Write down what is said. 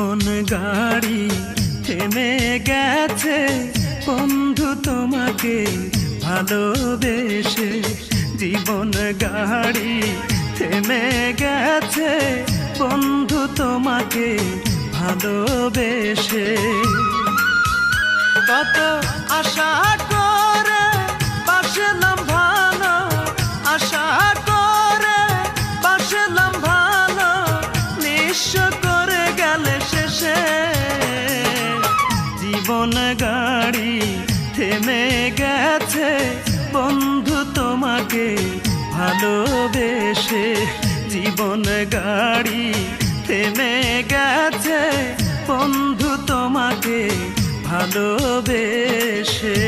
জীবন গাড়ি থেমে গেছে। বন্ধু তোমাকে ভালোবেসে জীবন গাড়ি থেমে গেছে। বন্ধু তোমাকে ভালোবেসে। কত আশা শেষে জীবন গাড়ি থেমে গেছে। বন্ধু তোমাকে ভালোবেসে জীবন গাড়ি থেমে গেছে। বন্ধু তোমাকে ভালোবেসে।